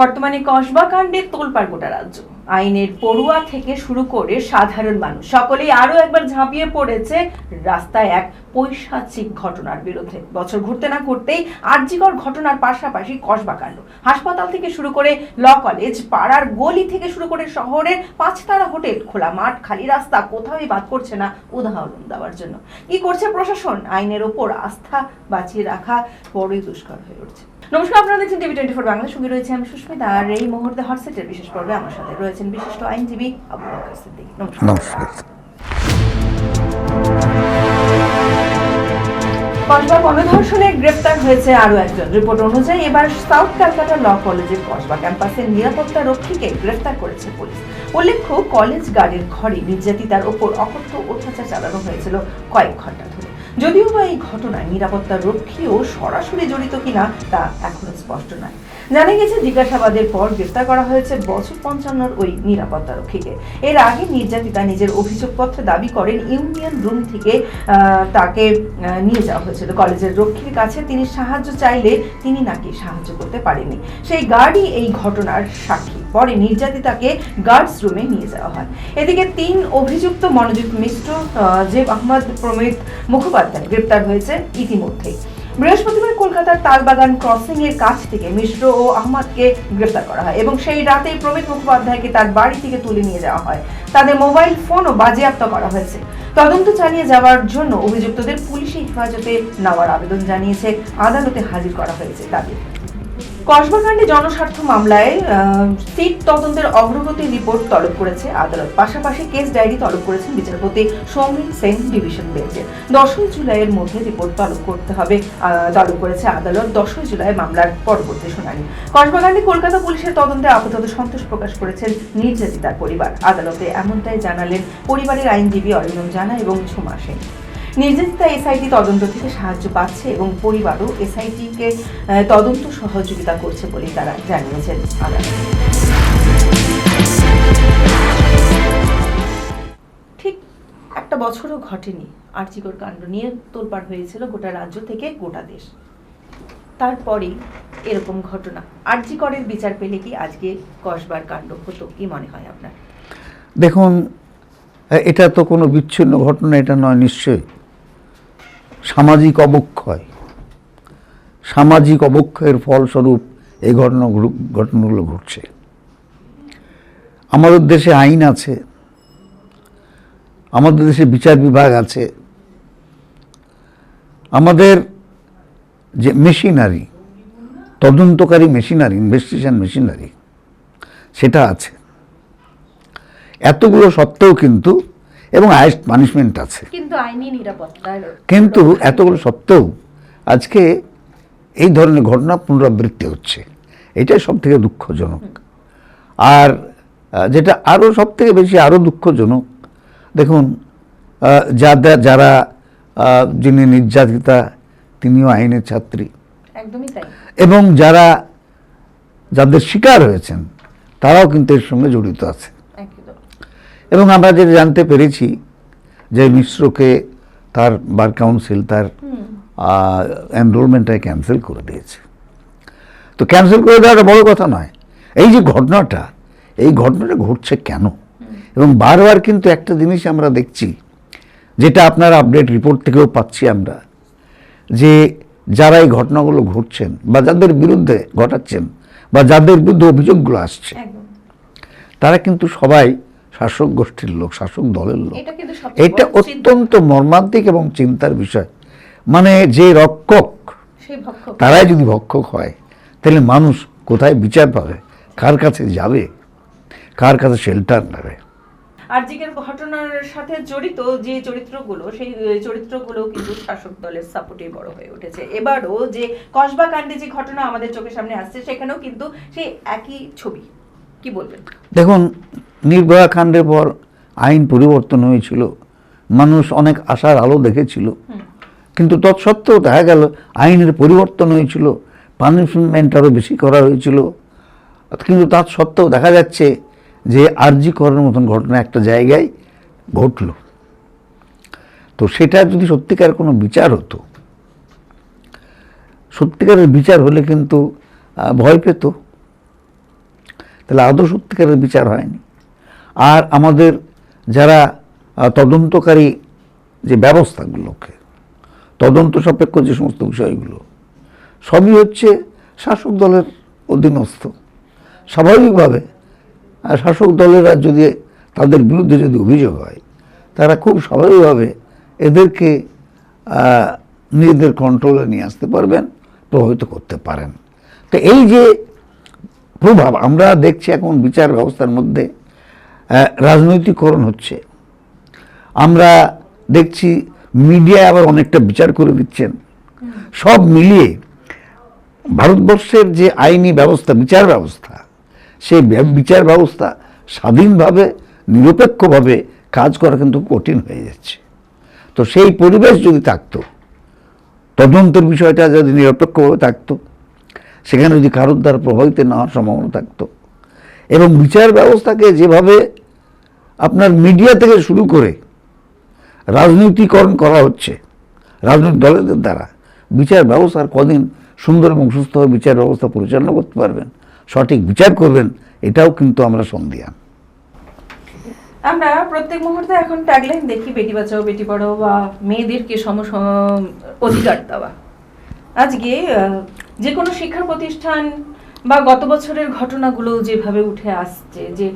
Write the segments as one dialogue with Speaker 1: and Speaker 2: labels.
Speaker 1: বর্তমানে কসবা কাণ্ডে গোটা রাজ্য। আইনের পড়ুয়া থেকে শুরু করে সাধারণ মানুষ, সকলেই আরও একবার ঝাঁপিয়ে পড়েছে রাস্তায় এক পৈশাচিক ঘটনার বিরুদ্ধে। বছর ঘুরতে না ঘুরতেই আর্যিকর ঘটনার পাশাপাশি কসবা কাণ্ড। হাসপাতাল থেকে শুরু করে ল কলেজ, পাড়ার গলি থেকে শুরু করে শহরের পাঁচতারা হোটেল, খোলা মাঠ, খালি রাস্তা, কোথাওই বাদ করছে না উদাহরণ দেওয়ার জন্য। কি করছে প্রশাসন? আইনের ওপর আস্থা বাঁচিয়ে রাখা বড়ই দুষ্কর হয়ে উঠছে। নমস্কার আপনারা দেখছেন টিভি টোয়েন্টি ফোর বাংলার সঙ্গে রয়েছে আমি সুস্মিতা আর এই মুহূর্তে হটসেটের বিশেষ পর্বে আমার সাথে রয়েছেন বিশিষ্ট আইনজীবী আবু বকর সিদ্দিক। নমস্কার। কসবা গণধর্ষণে গ্রেপ্তার হয়েছে আরও একজন। রিপোর্ট অনুযায়ী এবার সাউথ ক্যালকাটা ল কলেজের কসবা ক্যাম্পাসের নিরাপত্তা রক্ষীকে গ্রেফতার করেছে পুলিশ। উল্লেখ্য কলেজ গার্ডের ঘরে নির্যাতিতার ওপর অকথ্য অত্যাচার চালানো হয়েছিল কয়েক ঘণ্টা ধরে। যদিও বা এই ঘটনায় নিরাপত্তা রক্ষীও সরাসরি জড়িত কিনা তা এখনও স্পষ্ট নয়। জানা গেছে, জিজ্ঞাসাবাদের পর গ্রেফতার করা হয়েছে বছর পঞ্চান্নর ওই নিরাপত্তা রক্ষীকে। এর আগে নির্যাতিতা নিজের অভিযোগপত্রে দাবি করেন, ইউনিয়ন রুম থেকে তাকে নিয়ে যাওয়া হয়েছিল। কলেজের রক্ষীর কাছে তিনি সাহায্য চাইলে তিনি নাকি সাহায্য করতে পারেনি সেই গার্ডই এই ঘটনার সাক্ষী। পরে নির্যাতিতাকে গার্ডস রুমে নিয়ে যাওয়া হয়। এদিকে তিন অভিযুক্ত মনোজিৎ মিশ্র জেব আহমদ প্রমিত মুখোপাধ্যায় গ্রেপ্তার হয়েছে ইতিমধ্যেই। বৃহস্পতিবার কলকাতার তালবাগান ক্রসিং এর কাছ থেকে মিশ্র ও আহমদকে গ্রেফতার করা হয় এবং সেই রাতেই প্রমিত মুখোপাধ্যায়কে তার বাড়ি থেকে তুলে নিয়ে যাওয়া হয়। তাদের মোবাইল ফোনও বাজেয়াপ্ত করা হয়েছে। তদন্ত চালিয়ে যাওয়ার জন্য অভিযুক্তদের পুলিশি হেফাজতে নেওয়ার আবেদন জানিয়েছে আদালতে হাজির করা হয়েছে তাদের। কসবাকাণ্ডে জনস্বার্থ মামলায় সিট তদন্তের অগ্রগতির রিপোর্ট তলব করেছে আদালত। পাশাপাশি কেস ডায়েরি তলব করেছেন বিচারপতি সৌমিন সেন ডিভিশন বেঞ্চে। দশই জুলাইয়ের মধ্যে রিপোর্ট তলব করতে হবে তলব করেছে আদালত। দশই জুলাই মামলার পরবর্তী শুনানি। কসবাকাণ্ডে কলকাতা পুলিশের তদন্তে আপাতত সন্তোষ প্রকাশ করেছেন নির্যাতিতার পরিবার। আদালতে এমনটাই জানালেন পরিবারের আইনজীবী অরিন্দম জানা এবং ঝুমা সেন। নির্যাতিতা এসআইটি তদন্ত থেকে সাহায্য পাচ্ছে এবং পরিবারও এসআইটিকে তদন্ত সহযোগিতা করছে বলে তারা জানিয়েছেন ঠিক একটা বছরও ঘটেনি। আর্চিকর কাণ্ড নিয়ে তোলপাড় হয়েছিল গোটা রাজ্য থেকে গোটা দেশ। তারপরেই এরকম ঘটনা। আর্চিকরের বিচার পেলে কি আজকে কসবার কাণ্ড হতো, কি মনে হয় আপনার?
Speaker 2: দেখুন এটা তো কোনো বিচ্ছিন্ন ঘটনা, এটা নয়, নিশ্চয়ই। সামাজিক অবক্ষয়। সামাজিক অবক্ষয়ের ফলস্বরূপ এই ঘটনাগুলো ঘটনাগুলো ঘটছে। আমাদের দেশে আইন আছে, আমাদের দেশে বিচার বিভাগ আছে, আমাদের যে মেশিনারি, তদন্তকারী মেশিনারি, ইনভেস্টিগেশন মেশিনারি, সেটা আছে। এতগুলো সত্ত্বেও কিন্তু এবং হায়েস্ট পানিশমেন্ট আছে।
Speaker 1: কিন্তু আইনি
Speaker 2: কিন্তু এতগুলো সত্ত্বেও আজকে এই ধরনের ঘটনা পুনরাবৃত্তি হচ্ছে। এটাই সব থেকে দুঃখজনক। আর যেটা আরও সব থেকে বেশি আরও দুঃখজনক দেখুন যাদের যারা যিনি নির্যাতিতা তিনিও আইনের ছাত্রী। এবং যারা যাদের শিকার হয়েছেন তারাও কিন্তু এর সঙ্গে জড়িত আছে এবং আমরা যেটা জানতে পেরেছি যে মিশ্রকে তার বার কাউন্সিল তার এনরোলমেন্টটাকে ক্যান্সেল করে দিয়েছে। তো ক্যান্সেল করে দেওয়াটা বড় কথা নয়। এই যে ঘটনাটা এই ঘটনাটা ঘটছে কেন? এবং বারবার কিন্তু একটা জিনিস আমরা দেখছি যেটা আপনার আপডেট রিপোর্ট থেকেও পাচ্ছি আমরা যে যারা এই ঘটনাগুলো ঘটছেন বা যাদের বিরুদ্ধে ঘটাচ্ছেন বা যাদের বিরুদ্ধে অভিযোগগুলো আসছে তারা কিন্তু সবাই শাসক গোষ্ঠীর লোক শাসক দলের লোক।
Speaker 1: এটা।
Speaker 2: অত্যন্ত মর্মান্তিক এবং চিন্তার বিষয়। মানে যে রক্ষক তারাই যদি ভক্ষক হয় তাহলে মানুষ কোথায় বিচার পাবে? কার কাছে যাবে? কার কাছে শেল্টার নেবে?
Speaker 1: আর্জিকের ঘটনার সাথে জড়িত যে চরিত্রগুলো সেই চরিত্রগুলো কিন্তু শাসক দলের সাপোর্টে বড় হয়ে উঠেছে। এবারও যে কসবা কাণ্ডে যে ঘটনা আমাদের চোখের সামনে আসছে সেখানেও কিন্তু সেই একই ছবি। কি বলবেন?
Speaker 2: দেখুন নির্ভয়া কাণ্ডের পর আইন পরিবর্তন হয়েছিল। মানুষ অনেক আশার আলো দেখেছিল। কিন্তু তৎসত্ত্বেও দেখা গেল, আইনের পরিবর্তন হয়েছিল। পানিশমেন্ট আরও বেশি করা হয়েছিল। কিন্তু তার সত্ত্বেও দেখা যাচ্ছে যে আরজি করার মতন ঘটনা একটা জায়গায় ঘটল। তো সেটা যদি সত্যিকার কোনো বিচার হতো, সত্যিকারের বিচার হলে কিন্তু ভয় পেত। তাহলে আদৌ সত্যিকারের বিচার হয়নি। আর আমাদের যারা তদন্তকারী যে ব্যবস্থাগুলোকে তদন্ত সাপেক্ষ যে সমস্ত বিষয়গুলো, সবই হচ্ছে শাসক দলের অধীনস্থ। স্বাভাবিকভাবে শাসক দলেরা যদি তাদের বিরুদ্ধে যদি অভিযোগ হয়, তারা খুব স্বাভাবিকভাবে এদেরকে নিজেদের কন্ট্রোলে নিয়ে আসতে পারবেন, প্রভাবিত করতে পারেন। তো এই যে প্রভাব, আমরা দেখছি এখন বিচার ব্যবস্থার মধ্যে রাজনৈতিকরণ হচ্ছে। আমরা দেখছি মিডিয়া আবার অনেকটা বিচার করে দিচ্ছেন। সব মিলিয়ে ভারতবর্ষের যে আইনি ব্যবস্থা, বিচার ব্যবস্থা, সেই বিচার ব্যবস্থা স্বাধীনভাবে, নিরপেক্ষভাবে কাজ করা কিন্তু কঠিন হয়ে যাচ্ছে। তো সেই পরিবেশ যদি থাকতো, তদন্তের বিষয়টা যদি নিরপেক্ষভাবে থাকতো, সেখানে যদি কারোর দ্বারা প্রভাবিত না হওয়ার সম্ভাবনা থাকতো, এবং বিচার ব্যবস্থাকে যেভাবে আপনার মিডিয়া থেকে শুরু করে রাজনীতিকরণ করা হচ্ছে, রাজনৈতিক দলেদের দ্বারা। বিচার ব্যবস্থার কদিন সুন্দর এবং সুস্থভাবে বিচার ব্যবস্থা পরিচালনা করতে পারবেন, সঠিক বিচার করবেন, এটাও কিন্তু আমরা সন্দিহান
Speaker 1: আমরা প্রত্যেক মুহূর্তে এখন ট্যাগলাইন দেখি, বেটি বাঁচাও, বেটি পড়াও বা মেয়েদেরকে সম অধিকার দেওয়া। আজকে যে কোনো শিক্ষা প্রতিষ্ঠান বা গত বছরের ঘটনাগুলো যেভাবে উঠে আসছে, যে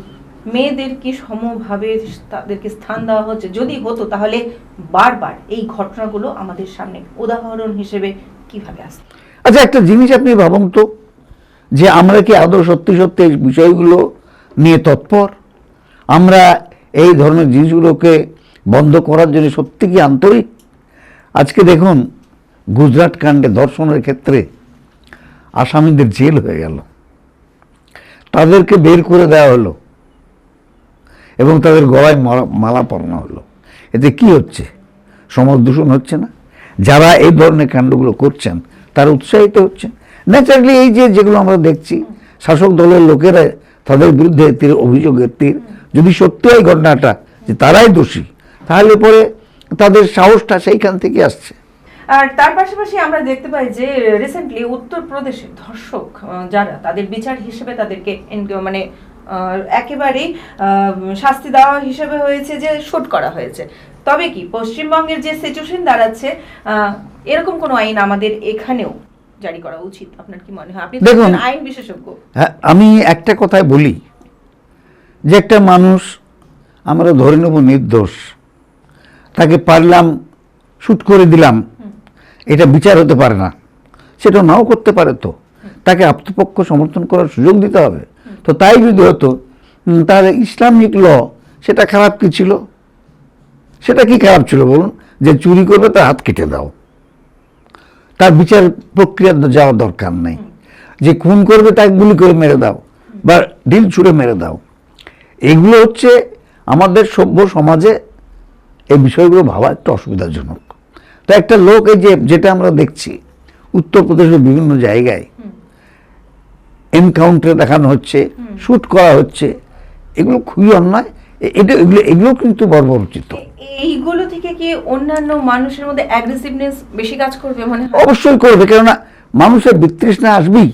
Speaker 1: মেয়েদেরকে সমভাবে তাদেরকে স্থান দেওয়া হচ্ছে? যদি হতো, তাহলে বারবার এই ঘটনাগুলো আমাদের সামনে উদাহরণ হিসেবে কীভাবে আসতো
Speaker 2: আচ্ছা একটা জিনিস আপনি ভাবুন তো, যে আমরা কি আদৌ সত্যি সত্যি এই বিষয়গুলো নিয়ে তৎপর? আমরা এই ধরনের জিনিসগুলোকে বন্ধ করার জন্য সত্যি কি আন্তরিক? আজকে দেখুন, গুজরাট কাণ্ডে ধর্ষণের ক্ষেত্রে আসামিদের জেল হয়ে গেল। তাদেরকে বের করে দেওয়া হলো। এবং তাদের গলায় মালা- পরানো হলো। এতে কি হচ্ছে? সমাজ দূষণ হচ্ছে না? যারা এই ধরনের কাণ্ডগুলো করছেন, তারা উৎসাহিত হচ্ছেন? ন্যাচারালি এই যে যেগুলো আমরা দেখছি, শাসক দলের লোকেরা তাদের বিরুদ্ধে তীর, অভিযোগের তীর। যদি সত্যি হয় ঘটনাটা, যে তারাই দোষী, তাহলে পরে তাদের সাহসটা সেইখান থেকে আসছে।
Speaker 1: আর তার পাশাপাশি আমরা দেখতে পাই যে রিসেন্টলি উত্তরপ্রদেশে ধর্ষক যারা, তাদের বিচার হিসেবে তাদেরকে মানে একেবারেই শাস্তি দেওয়া হিসেবে হয়েছে যে শুট করা হয়েছে। তবে কি পশ্চিমবঙ্গের যে সিচুয়েশন দাঁড়াচ্ছে এরকম কোনো আইন আমাদের এখানেও জারি করা উচিত। আপনার কি মনে হয়? আপনি
Speaker 2: দেখুন,
Speaker 1: আইন বিশেষজ্ঞ।
Speaker 2: হ্যাঁ আমি একটা কথাই বলি যে একটা মানুষ আমরা ধরে নেব নির্দোষ তাকে পারলাম শুট করে দিলাম এটা বিচার হতে পারে না। সেটা নাও করতে পারে তো। তাকে আত্মপক্ষ সমর্থন করার সুযোগ দিতে হবে। তো তাই যদি হতো তাহলে ইসলামিক ল, সেটা খারাপ কি ছিল? সেটা কি খারাপ ছিল বলুন? যে চুরি করবে তার হাত কেটে দাও। তার বিচার প্রক্রিয়া যাওয়ার দরকার নেই। যে খুন করবে তাকে গুলি করে মেরে দাও বা ঢিল ছুঁড়ে মেরে দাও। এগুলো হচ্ছে আমাদের সভ্য সমাজে এই বিষয়গুলো ভাবা একটু অসুবিধাজনক। তো একটা লোক এই যে, যেটা আমরা দেখছি, উত্তরপ্রদেশের বিভিন্ন জায়গায় এনকাউন্টার দেখানো হচ্ছে শ্যুট করা হচ্ছে এগুলো খুবই অন্যায়। এটা এগুলো এগুলো কিন্তু বর্বরচিত
Speaker 1: এইগুলো থেকে কি অন্যান্য মানুষের মধ্যে অ্যাগ্রেসিভনেস বেশি কাজ করবে মনে
Speaker 2: অবশ্যই করবে কেননা মানুষের বিতৃষ্ণা আসবেই।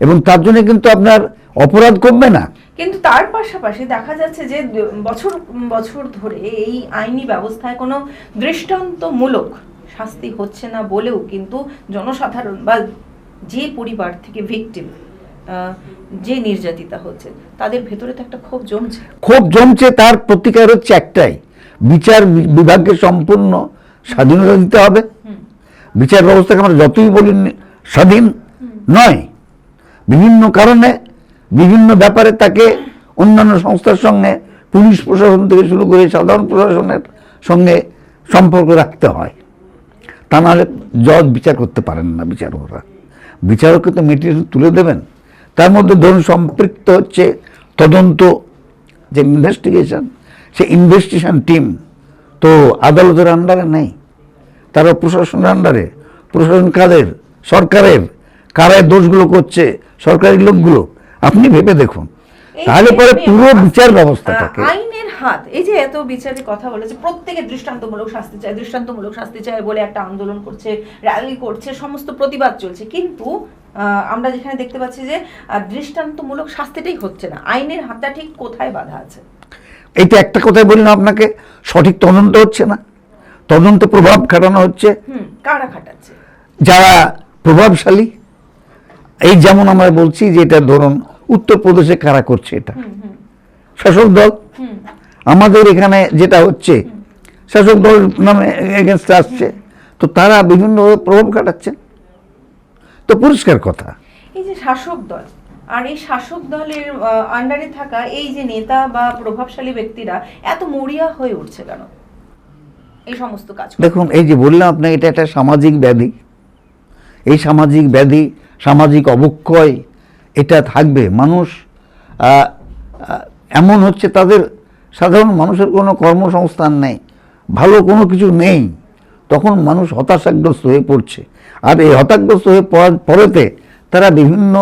Speaker 2: এবং তার জন্য কিন্তু আপনার অপরাধ কমবে না।
Speaker 1: কিন্তু তার পাশাপাশি দেখা যাচ্ছে যে বছর বছর ধরে এই আইনি ব্যবস্থায় কোনো দৃষ্টান্তমূলক শাস্তি হচ্ছে না বলেও কিন্তু জনসাধারণ বা যে পরিবার থেকে ভিকটিম যে নির্যাতিতা হচ্ছে তাদের ভেতরে তো একটা ক্ষোভ জমছে।
Speaker 2: খুব জমছে তার প্রতিকার হচ্ছে একটাই। বিচার বিভাগকে সম্পূর্ণ স্বাধীনতা দিতে হবে। বিচার ব্যবস্থাকে আমরা যতই বলি স্বাধীন নয়। বিভিন্ন কারণে বিভিন্ন ব্যাপারে তাকে অন্যান্য সংস্থার সঙ্গে পুলিশ প্রশাসন থেকে শুরু করে সাধারণ প্রশাসনের সঙ্গে সম্পর্ক রাখতে হয়। তা নাহলে জজ বিচার করতে পারেন না বিচারকরা। বিচারককে তো মেটেরিয়াল তুলে দেবেন। তার মধ্যে ধরুন সম্পৃক্ত হচ্ছে তদন্ত যে ইনভেস্টিগেশন সে ইনভেস্টিগেশন টিম তো আদালতের আন্ডারে নেই। তারা প্রশাসনের আন্ডারে প্রশাসন কাদের? সরকারের। কারায় দোষগুলো করছে সরকারি লোকগুলো। আপনি ভেবে দেখুন। তাহলে পরে পুরো বিচার
Speaker 1: আহ,
Speaker 2: ব্যবস্থাটাকে
Speaker 1: আইনের হাত এই যে এত বিচারের কথা বলেছে প্রত্যেকে দৃষ্টান্তমূলক শাস্তি চায় দৃষ্টান্তমূলক শাস্তি চায় বলে একটা আন্দোলন করছে র্যালি করছে সমস্ত প্রতিবাদ চলছে। কিন্তু আমরা যেখানে দেখতে পাচ্ছি যে দৃষ্টান্তমূলক শাস্তিটাই হচ্ছে না। আইনের হাতটা ঠিক কোথায় বাধা আছে?
Speaker 2: এইটা একটা কথাই বললাম আপনাকে সঠিক তদন্ত হচ্ছে না। তদন্ত প্রভাব খাটানো হচ্ছে।
Speaker 1: কারা খাটাচ্ছে?
Speaker 2: যারা প্রভাবশালী এই যেমন আমরা বলছি যে এটা ধরুন উত্তরপ্রদেশে কারা করছে এটা? শাসক দল?
Speaker 1: হুম।
Speaker 2: আমাদের এখানে যেটা হচ্ছে শাসক দল নামে এগেনস্ট আসছে। তো তারা বিভিন্ন প্রভাব খাটাচ্ছে। তো পরিষ্কার কথা।
Speaker 1: এই যে শাসক দল আর এই শাসক দলের আন্ডারে থাকা এই যে নেতা বা প্রভাবশালী ব্যক্তিরা এত মরিয়া হয়ে উঠছে কেন? এই সমস্ত কাজ
Speaker 2: দেখুন এই যে বললাম আপনাকে এটা একটা সামাজিক ব্যাধি। এই সামাজিক ব্যাধি সামাজিক অবক্ষয় এটা থাকবে। মানুষ এমন হচ্ছে তাদের সাধারণ মানুষের কোনো কর্মসংস্থান নেই, ভালো কোনো কিছু নেই, তখন মানুষ হতাশাগ্রস্ত হয়ে পড়ছে। আর এই হতাশাগ্রস্ত হয়ে পড়ার পরেতে তারা বিভিন্ন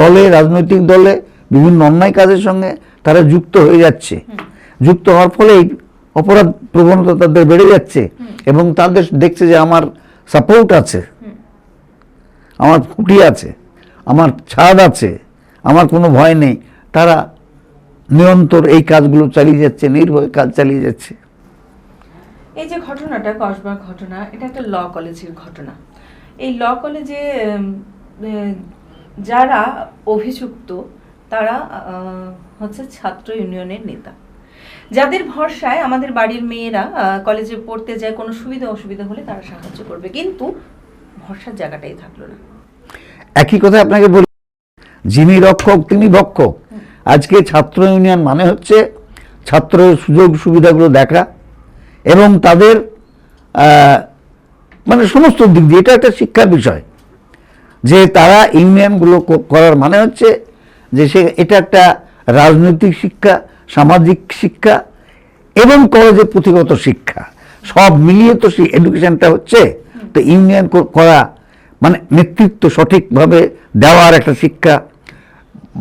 Speaker 2: দলে, রাজনৈতিক দলে, বিভিন্ন অন্যায় কাজের সঙ্গে তারা যুক্ত হয়ে যাচ্ছে। যুক্ত হওয়ার ফলে এই অপরাধ প্রবণতা তাদের বেড়ে যাচ্ছে এবং তাদের দেখছে যে আমার সাপোর্ট আছে, আমার খুঁটি আছে। আমার ছাদ আছে, আমার কোনো ভয় নেই। তারা নিরন্তর এই কাজগুলো চালিয়ে যাচ্ছে, নির্ভয়ে কাজ চালিয়ে যাচ্ছে।
Speaker 1: এই যে ঘটনাটা, কসবার ঘটনা, এটা একটা ল কলেজের ঘটনা। এই ল কলেজে যারা অভিযুক্ত, তারা হচ্ছে ছাত্র ইউনিয়নের নেতা। যাদের ভরসায় আমাদের বাড়ির মেয়েরা কলেজে পড়তে যায়, কোনো সুবিধা অসুবিধা হলে তারা সাহায্য করবে। কিন্তু ভরসার জায়গাটাই থাকল না।
Speaker 2: একই কথা আপনাকে বলি। যিনি রক্ষক, তিনি ভক্ষক আজকে ছাত্র ইউনিয়ন মানে হচ্ছে ছাত্র সুযোগ সুবিধাগুলো দেখা এবং তাদের মানে সমস্ত দিক দিয়ে। এটা একটা শিক্ষার বিষয়। যে তারা ইউনিয়নগুলো করার মানে হচ্ছে যে সে, এটা একটা রাজনৈতিক শিক্ষা, সামাজিক শিক্ষা এবং কলেজের পুঁথিগত শিক্ষা। সব মিলিয়ে তো সেই এডুকেশনটা হচ্ছে, তো ইউনিয়ন করা মানে নেতৃত্ব সঠিকভাবে দেওয়ার একটা শিক্ষা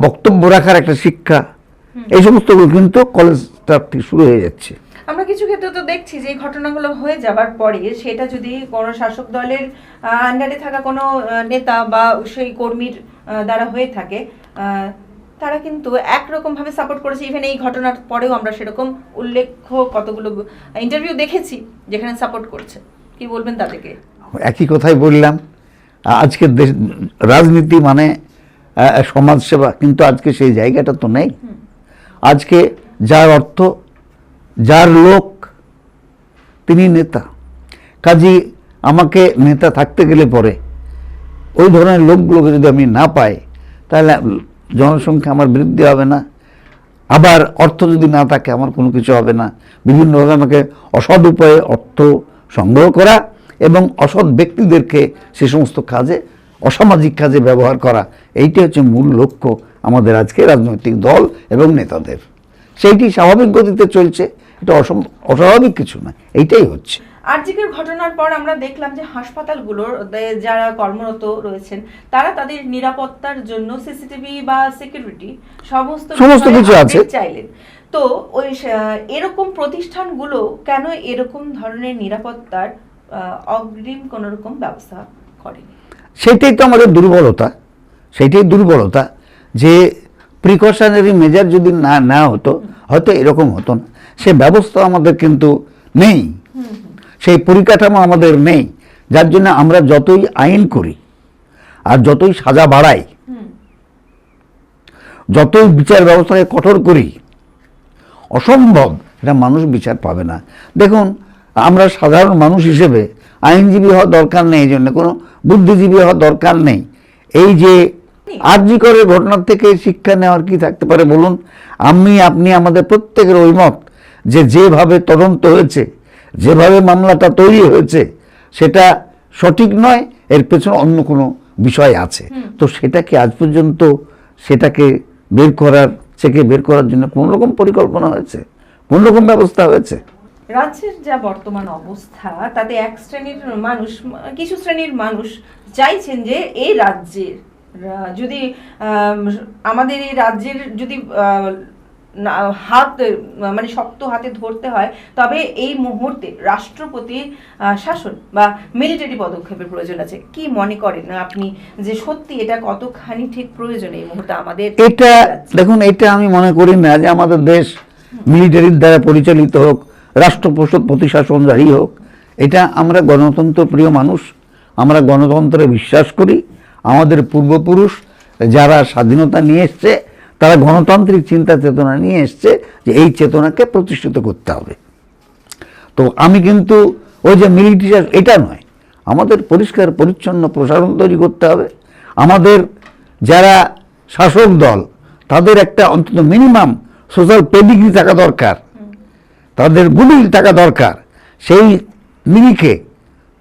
Speaker 2: বক্তব্য রাখার একটা শিক্ষা এই সমস্তগুলো কিন্তু কলেজটা থেকে শুরু হয়ে যাচ্ছে।
Speaker 1: আমরা কিছু ক্ষেত্রে তো দেখছি যে ঘটনাগুলো হয়ে যাবার পরে সেটা যদি কোনো শাসক দলের আন্ডারে থাকা কোনো নেতা বা সেই কর্মীর দ্বারা হয়ে থাকে তারা কিন্তু একরকম ভাবে সাপোর্ট করেছে। ইভেন এই ঘটনার পরেও আমরা সেরকম উল্লেখ্য কতগুলো ইন্টারভিউ দেখেছি যেখানে সাপোর্ট করছে। কি বলবেন তাদেরকে?
Speaker 2: একই কথাই বললাম। আজকে দেশ রাজনীতি মানে সমাজসেবা কিন্তু আজকে সেই জায়গাটা তো নেই। আজকে যার অর্থ যার লোক তিনি নেতা। কাজী আমাকে নেতা থাকতে গেলে পরে ওই ধরনের লোকগুলোকে যদি আমি না পাই তাহলে জনসংখ্যা আমার বৃদ্ধি হবে না। আবার অর্থ যদি না থাকে আমার কোনো কিছু হবে না। বিভিন্নভাবে আমাকে অসৎ উপায়ে অর্থ সংগ্রহ করা এবং অসৎ ব্যক্তিদেরকে সে সমস্ত কাজে অসামাজিক কাজে ব্যবহার করা এইটি হচ্ছে মূল লক্ষ্য আমাদের আজকে রাজনৈতিক দল এবং নেতাদের। সেইটি স্বাভাবিক গতিতে চলছে এটা অস্বাভাবিক কিছু না এইটাই হচ্ছে।
Speaker 1: আর্জিকের ঘটনার পর আমরা দেখলাম যে হাসপাতালগুলোর যারা কর্মরত রয়েছেন তারা তাদের নিরাপত্তার জন্য সিসিটিভি বা সিকিউরিটি সমস্ত
Speaker 2: সমস্ত কিছু আছে।
Speaker 1: চাইলেন। তো ওই এরকম প্রতিষ্ঠানগুলো কেন এরকম ধরনের নিরাপত্তার অগ্রিম কোন রকম ব্যবস্থা করেনি।
Speaker 2: সেটাই তো আমাদের দুর্বলতা সেটাই দুর্বলতা যে প্রিকশনারি মেজার যদি না নেওয়া হতো, হয়তো এরকম হতো না। সে ব্যবস্থা আমাদের কিন্তু নেই। সেই পরিকাঠামো আমাদের নেই। যার জন্য আমরা যতই আইন করি আর যতই সাজা বাড়াই, যতই বিচার ব্যবস্থাকে কঠোর করি, অসম্ভব। এটা মানুষ বিচার পাবে না। দেখুন আমরা সাধারণ মানুষ হিসেবে আইনজীবী হওয়ার দরকার নেই এই জন্য কোনো বুদ্ধিজীবী হওয়ার দরকার নেই। এই যে আর্যিকরের ঘটনার থেকে শিক্ষা নেওয়ার কি থাকতে পারে বলুন? আমি আপনি আমাদের প্রত্যেকের ঐমত যে যেভাবে তদন্ত হয়েছে যেভাবে মামলাটা তৈরি হয়েছে সেটা সঠিক নয় এর পেছনে অন্য কোনো বিষয় আছে। তো সেটাকে আজ পর্যন্ত সেটাকে বের করার থেকে বের করার জন্য কোন রকম পরিকল্পনা হয়েছে? কোন রকম ব্যবস্থা হয়েছে?
Speaker 1: রাজ্যের যা বর্তমান অবস্থা তাতে এক শ্রেণির মানুষ কিছু শ্রেণির মানুষ চাইছেন যে এই রাজ্যের যদি আমাদের এই রাজ্যের যদি হাত মানে শক্ত হাতে ধরতে হয় তবে এই মুহূর্তে রাষ্ট্রপতির আহ, শাসন বা মিলিটারি পদক্ষেপের প্রয়োজন আছে। কি মনে করেন আপনি যে সত্যি এটা কতখানি ঠিক প্রয়োজন এই মুহূর্তে আমাদের
Speaker 2: এটা দেখুন এটা আমি মনে করি না যে আমাদের দেশ মিলিটারির দ্বারা পরিচালিত হোক রাষ্ট্রপ্রসদ প্রতিশাসন জারি হোক, এটা আমরা গণতন্ত্র প্রিয় মানুষ, আমরা গণতন্ত্রে বিশ্বাস করি, আমাদের পূর্বপুরুষ যারা স্বাধীনতা নিয়ে এসছে, তারা গণতান্ত্রিক চিন্তা চেতনা নিয়ে এসছে যে এই চেতনাকে প্রতিষ্ঠিত করতে হবে। তো আমি কিন্তু ওই যে মিলিটারি এটা নয়। আমাদের পরিষ্কার, পরিচ্ছন্ন প্রশাসন তৈরি করতে হবে। আমাদের যারা শাসক দল, তাদের একটা অন্তত মিনিমাম সোশ্যাল পেডিগ্রি থাকা দরকার। তাদের গুডিল থাকা দরকার। সেই নিরিখে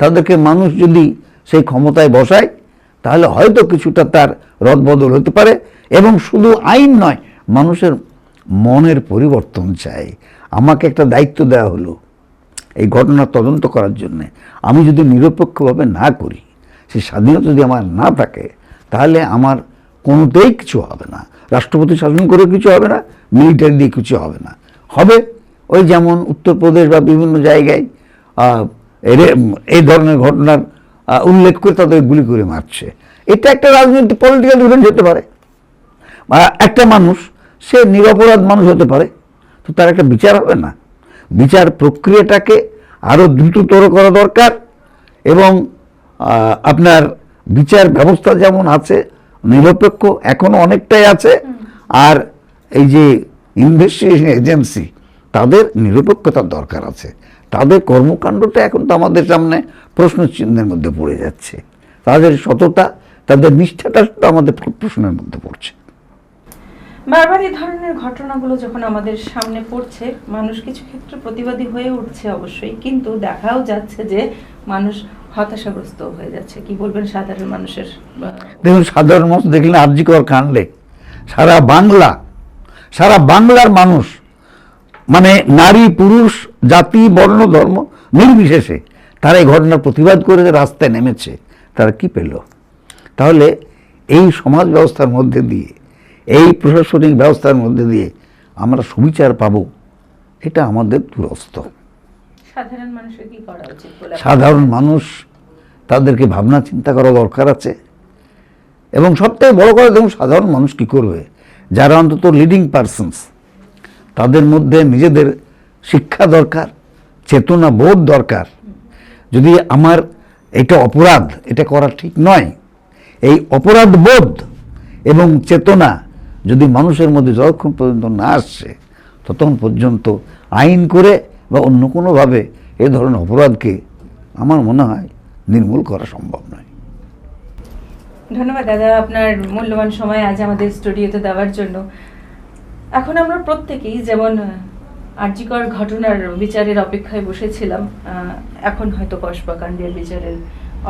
Speaker 2: তাদেরকে মানুষ যদি সেই ক্ষমতায় বসায়, তাহলে হয়তো কিছুটা তার রদবদল হতে পারে এবং শুধু আইন নয়, মানুষের মনের পরিবর্তন চাই আমাকে একটা দায়িত্ব দেওয়া হলো এই ঘটনার তদন্ত করার জন্যে। আমি যদি নিরপেক্ষভাবে না করি সেই স্বাধীনতা যদি আমার না থাকে, তাহলে আমার কোনোতেই কিছু হবে না। রাষ্ট্রপতি শাসন করে কিছু হবে না, মিলিটারি দিয়ে কিছু হবে না। হবে ওই যেমন উত্তরপ্রদেশ বা বিভিন্ন জায়গায় এই ধরনের ঘটনার উল্লেখ করে তাদের গুলি করে মারছে। এটা একটা রাজনৈতিক পলিটিক্যাল ইভেন্ট হতে পারে। একটা মানুষ সে নিরপরাধ মানুষ হতে পারে তো তার একটা বিচার হবে না। বিচার প্রক্রিয়াটাকে আরও দ্রুততর করা দরকার এবং আপনার বিচার ব্যবস্থা যেমন আছে নিরপেক্ষ এখনও অনেকটাই আছে। আর এই যে ইনভেস্টিগেশন এজেন্সি তাদের নিরপেক্ষতার দরকার আছে। তাদের কর্মকাণ্ডটা এখন তো আমাদের সামনে প্রশ্ন চিহ্নের মধ্যে পড়ে যাচ্ছে। তাদের সততা তাদের নিষ্ঠাটা তো আমাদের প্রশ্নের মধ্যে পড়ছে।
Speaker 1: বারবার এই ধরনের ঘটনাগুলো যখন আমাদের সামনে পড়ছে মানুষ কিছু ক্ষেত্রে প্রতিবাদী হয়ে উঠছে অবশ্যই কিন্তু দেখাও যাচ্ছে যে মানুষ হতাশাগ্রস্ত হয়ে যাচ্ছে। কি বলবেন সাধারণ মানুষের?
Speaker 2: দেখুন সাধারণ মানুষ দেখলেন আর্যিকর কাণ্ডে সারা বাংলা সারা বাংলার মানুষ মানে নারী পুরুষ জাতি বর্ণ ধর্ম নির্বিশেষে তারা এই ঘটনার প্রতিবাদ করে রাস্তায় নেমেছে। তারা কি পেল? তাহলে এই সমাজ ব্যবস্থার মধ্যে দিয়ে এই প্রশাসনিক ব্যবস্থার মধ্যে দিয়ে আমরা সুবিচার পাব এটা আমাদের দুরস্ত।
Speaker 1: সাধারণ করা
Speaker 2: মানুষ তাদেরকে ভাবনা চিন্তা করা দরকার আছে। এবং সবথেকে বড় কথা দেখুন সাধারণ মানুষ কি করবে? যারা অন্তত লিডিং পারসনস তাদের মধ্যে নিজেদের শিক্ষা দরকার, চেতনা বোধ দরকার। যদি আমার এটা অপরাধ, এটা করা ঠিক নয়, এই অপরাধ বোধ এবং চেতনা যদি মানুষের মধ্যে যতক্ষণ পর্যন্ত না আসছে, ততক্ষণ পর্যন্ত আইন করে বা অন্য কোনোভাবে এ ধরনের অপরাধকে আমার মনে হয় নির্মূল করা সম্ভব নয়।
Speaker 1: ধন্যবাদ দাদা, আপনার মূল্যবান সময় আজ আমাদের স্টুডিওতে দেওয়ার জন্য। এখন আমরা প্রত্যেকেই যেমন আর্যিকর ঘটনার বিচারের অপেক্ষায় বসেছিলাম এখন হয়তো কসবাকাণ্ডের বিচারের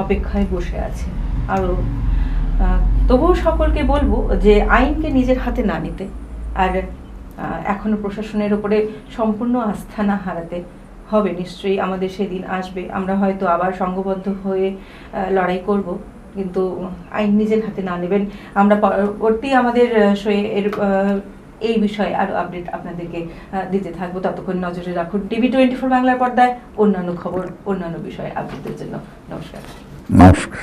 Speaker 1: অপেক্ষায় বসে আছে। আরও তবুও সকলকে বলব যে আইনকে নিজের হাতে না নিতে আর আহ, এখনও প্রশাসনের উপরে সম্পূর্ণ আস্থা না হারাতে হবে। নিশ্চয়ই আমাদের সেদিন আসবে। আমরা হয়তো আবার সংঘবদ্ধ হয়ে লড়াই করব কিন্তু আইন নিজের হাতে না নেবেন। আমরা পরবর্তী আমাদের এর এই বিষয়ে আরও আপডেট আপনাদেরকে দিতে থাকব। ততক্ষণ নজরে রাখুন টিভি টোয়েন্টি ফোর বাংলার পর্দায় অন্যান্য খবর, অন্যান্য বিষয়ে আপডেটের জন্য। নমস্কার।
Speaker 2: নমস্কার।